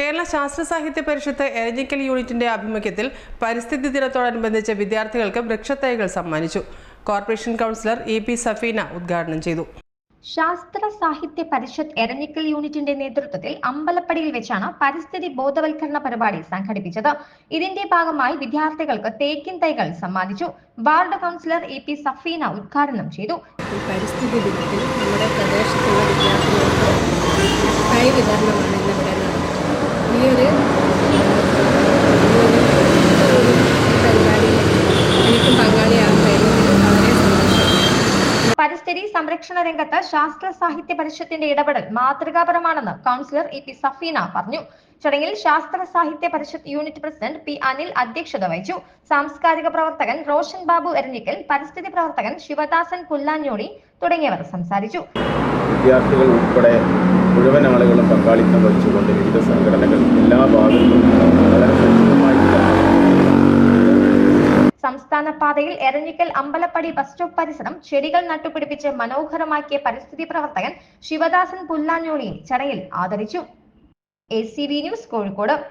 കേരള ശാസ്ത്ര സാഹിത്യ പരിഷത്ത് എലജിക്കൽ യൂണിറ്റിന്റെ ആഭിമുഖ്യത്തിൽ പരിസ്ഥിതി ദിനത്തോടനുബന്ധിച്ച് വിദ്യാർത്ഥികൾക്ക് വൃക്ഷത്തൈകൾ സമ്മാനിച്ചു. Corporation councillor E P Safeena ഉദ്ഘാടനം ചെയ്തു. ശാസ്ത്ര സാഹിത്യ പരിഷത്ത് എരഞ്ഞിക്കൽ യൂണിറ്റിന്റെ നേതൃത്വത്തിൽ അമ്പലപ്പടിയിൽ വെച്ചാണ് പരിസ്ഥിതി ബോധവൽക്കരണ പരിപാടി സംഘടിപ്പിച്ചത്. ഇതിന്റെ ഭാഗമായി വിദ്യാർത്ഥികൾക്ക് തേക്കിൻ തൈകൾ സമ്മാനിച്ചു. Ward councillor A P Safeena ഉദ്ഘാടനം ചെയ്തു. ഈ പരിസ്ഥിതി ദിനത്തിൽ നമ്മുടെ പ്രദേശത്തുള്ള ഈ ഒരു പരിസ്ഥിതി സംരക്ഷണ രംഗത്ത് ശാസ്ത്ര സാഹിത്യ പരിഷത്തിന്റെ ഇടപെടൽ മാതൃകാപരമാണെന്ന് കൗൺസിലർ ഇ പി സഫീന പറഞ്ഞു. ചടങ്ങിൽ Sasthra Sahithya Parishad unit president P Anil അധ്യക്ഷത വഹിച്ചു. സാംസ്കാരിക പ്രവർത്തകൻ റോഷൻ ബാബു എരഞ്ഞിക്കൽ പരിസ്ഥിതി പ്രവർത്തകൻ ശിവദാസൻ പുല്ലാഞ്ഞോടി തുടങ്ങിയവർ സംസാരിച്ചു. വിദ്യാർത്ഥികൾ ഉൾപ്പെടെ മുഴുവൻ ആളുകളും പങ്കാളിത്തം വഹിച്ചുകൊണ്ട് വിവിധ സംഘടനകൾ സംസ്ഥാന പാതയിൽ എരഞ്ഞിക്കൽ അമ്പലപ്പടി ബസ് സ്റ്റോപ്പ് പരിസരം ചെടികൾ നട്ടുപിടിപ്പിച്ച് മനോഹരമാക്കിയ പരിസ്ഥിതി പ്രവർത്തകൻ ശിവദാസൻ പുല്ലാഞ്ഞോളിയെ ചടങ്ങിൽ ആദരിച്ചു. A news Kozhikode.